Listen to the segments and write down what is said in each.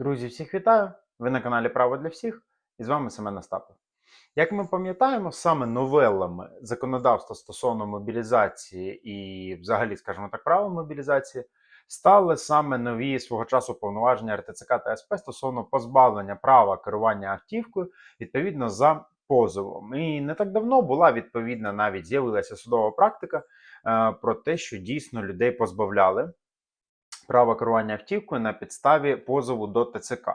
Друзі, всіх вітаю! Ви на каналі Право для всіх і з вами Семен Остапов. Як ми пам'ятаємо, саме новелами законодавства стосовно мобілізації і, взагалі, скажімо так, право мобілізації стали саме нові свого часу повноваження РТЦК та СП стосовно позбавлення права керування автівкою відповідно за позовом. І не так давно була відповідна навіть з'явилася судова практика е, про те, що дійсно людей позбавляли права керування автівкою на підставі позову до ТЦК.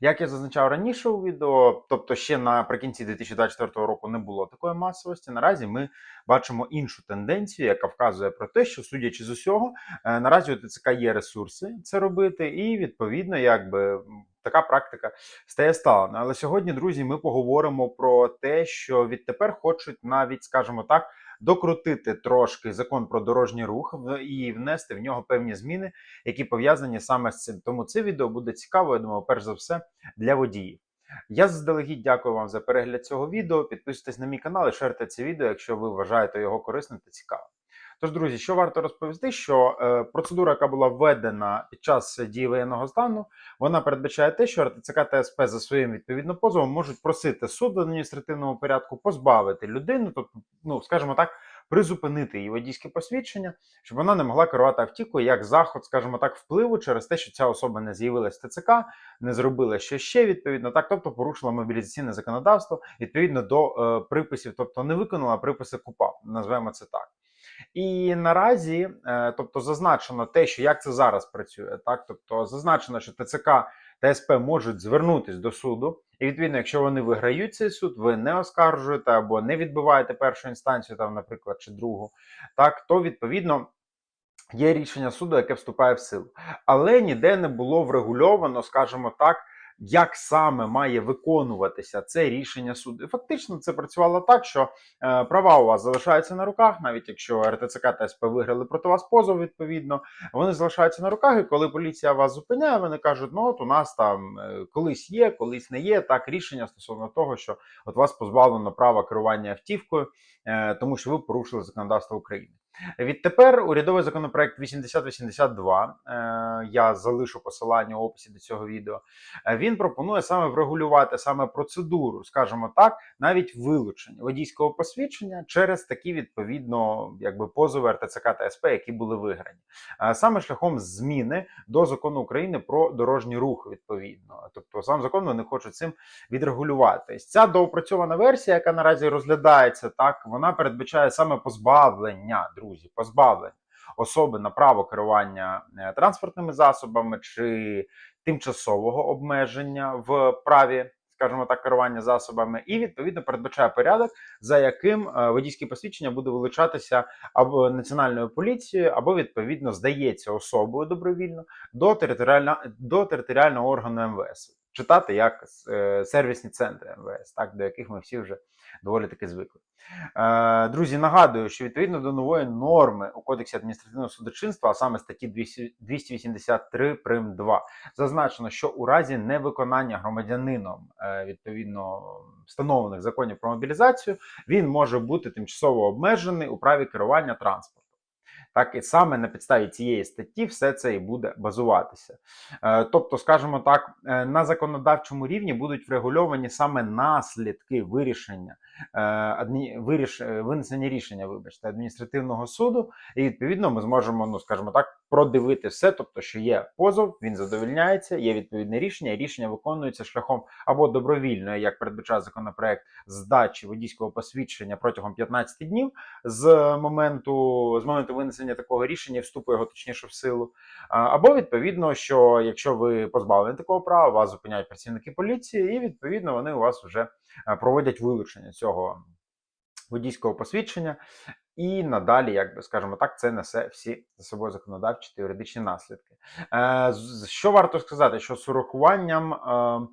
Як я зазначав раніше у відео, тобто ще наприкінці 2024 року не було такої масовості. Наразі ми бачимо іншу тенденцію, яка вказує про те, що судячи з усього, е, наразі у ТЦК є ресурси це робити, і відповідно, якби. Така практика стає сталою. Але сьогодні, друзі, ми поговоримо про те, що відтепер хочуть навіть, скажімо так, докрутити трошки закон про дорожній рух і внести в нього певні зміни, які пов'язані саме з цим. Тому це відео буде цікаво, я думаю, перш за все для водіїв. Я заздалегідь дякую вам за перегляд цього відео. Підписуйтесь на мій канал і шерте це відео, якщо ви вважаєте його корисним та цікавим. Тож, друзі, що варто розповісти, що е, процедура, яка була введена під час дії воєнного стану, вона передбачає те, що РТЦК та СП за своїм відповідно позовом можуть просити суд в адміністративному порядку позбавити людину, тобто, ну скажімо так, призупинити її водійське посвідчення, щоб вона не могла керувати автівкою як заход, скажімо так, впливу через те, що ця особа не з'явилась в ТЦК, не зробила що ще відповідно, так, тобто порушила мобілізаційне законодавство відповідно до е, приписів, тобто не виконала приписи КУПАП, назвемо це так. І наразі, е, тобто, зазначено те, що як це зараз працює, так тобто зазначено, що ТЦК та СП можуть звернутись до суду, і відповідно, якщо вони виграють цей суд, ви не оскаржуєте або не відбиваєте першу інстанцію, там, наприклад, чи другу, так то відповідно. Є рішення суду, яке вступає в силу, але ніде не було врегульовано, скажімо так, як саме має виконуватися це рішення суду. Фактично це працювало так, що е, права у вас залишаються на руках, навіть якщо РТЦК та СП виграли проти вас позов, відповідно, вони залишаються на руках, і коли поліція вас зупиняє, вони кажуть, ну от у нас там е, колись є, колись не є. Так рішення стосовно того, що от вас позбавлено права керування автівкою, тому що ви порушили законодавство України. Відтепер урядовий законопроект 8082, е, я залишу посилання у описі до цього відео. е, Він пропонує саме врегулювати саме процедуру, скажімо так, навіть вилучення водійського посвідчення через такі відповідно якби позови РТЦК та СП, які були виграні, Е, саме шляхом зміни до закону України про дорожній рух. Відповідно, тобто сам закон вони хочуть цим відрегулювати. Ця доопрацьована версія, яка наразі розглядається, так вона передбачає саме позбавлення, друзі, позбавлення особи на право керування е, транспортними засобами чи тимчасового обмеження в праві. Скажімо так, керування засобами, і відповідно передбачає порядок, за яким е, водійське посвідчення буде вилучатися або національною поліцією, або відповідно здається особою добровільно до територіального до територіального органу МВС. Читати як е, сервісні центри МВС, так до яких ми всі вже доволі таки звикли. Е, Друзі, нагадую, що відповідно до нової норми у Кодексі адміністративного судочинства, а саме статті 200 283 прим 2, зазначено, що у разі невиконання громадянином е, відповідно встановлених законів про мобілізацію, він може бути тимчасово обмежений у праві керування транспортом. Так і саме на підставі цієї статті все це і буде базуватися. Е, Тобто, скажімо так, е, на законодавчому рівні будуть врегульовані саме наслідки вирішення е, виріш... винесення рішення, вибачте, адміністративного суду, і відповідно ми зможемо, ну скажімо так, продивити все, тобто, що є позов, він задовільняється, є відповідне рішення, рішення виконується шляхом або добровільної, як передбачає законопроект, здачі водійського посвідчення протягом 15 днів з моменту з моменту винесення такого рішення, вступу його точніше в силу. Або відповідно, що якщо ви позбавлені такого права, вас зупиняють працівники поліції, і відповідно вони у вас вже проводять вилучення цього водійського посвідчення. І надалі, як би скажімо так, це несе всі за собою законодавчі та юридичні наслідки. Е, що варто сказати, що з урахуванням е,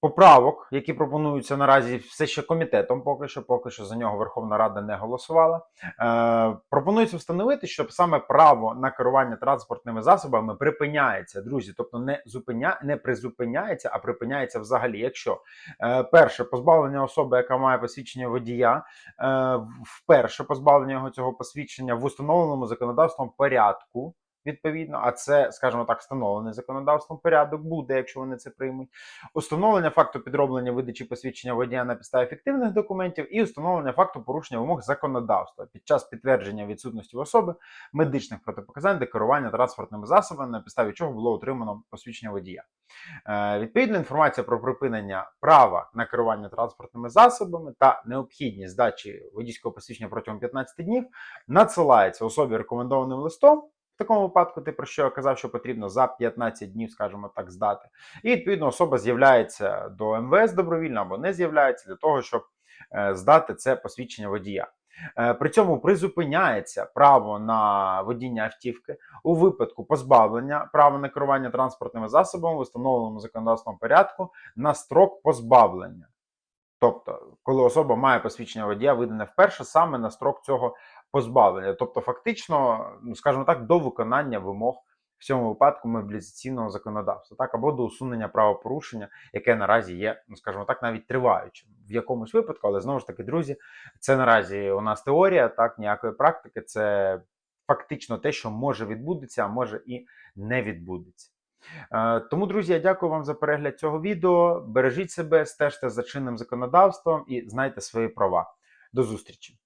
поправок, які пропонуються наразі все ще комітетом, поки що, поки що за нього Верховна Рада не голосувала. Е, пропонується встановити, щоб саме право на керування транспортними засобами припиняється, друзі. Тобто не зупиня, не призупиняється, а припиняється взагалі. Якщо е, перше позбавлення особи, яка має посвідчення водія, е, вперше позбавлення його цього посвідчення в установленому законодавством порядку. Відповідно, а це, скажімо так, встановлений законодавством порядок буде, якщо вони це приймуть. Установлення факту підроблення видачі посвідчення водія на підставі фіктивних документів і установлення факту порушення вимог законодавства під час підтвердження відсутності в особи медичних протипоказань для керування транспортними засобами, на підставі чого було отримано посвідчення водія. Е, Відповідно, інформація про припинення права на керування транспортними засобами та необхідність здачі водійського посвідчення протягом 15 днів надсилається особі рекомендованим листом. Такому випадку, ти про що казав, що потрібно за 15 днів, скажімо так, здати. І відповідно особа з'являється до МВС добровільно або не з'являється для того, щоб е, здати це посвідчення водія. Е, При цьому призупиняється право на водіння автівки у випадку позбавлення права на керування транспортними засобами в встановленому законодавством порядку на строк позбавлення. Тобто, коли особа має посвідчення водія, видане вперше саме на строк цього позбавлення. Тобто, фактично, ну скажімо так, до виконання вимог в цьому випадку мобілізаційного законодавства, так або до усунення правопорушення, яке наразі є, ну скажімо так, навіть триваючим в якомусь випадку, але знову ж таки, друзі, це наразі у нас теорія, так ніякої практики. Це фактично те, що може відбудеться, а може і не відбудеться. Е, Тому, друзі, я дякую вам за перегляд цього відео. Бережіть себе, стежте за чинним законодавством і знайте свої права. До зустрічі!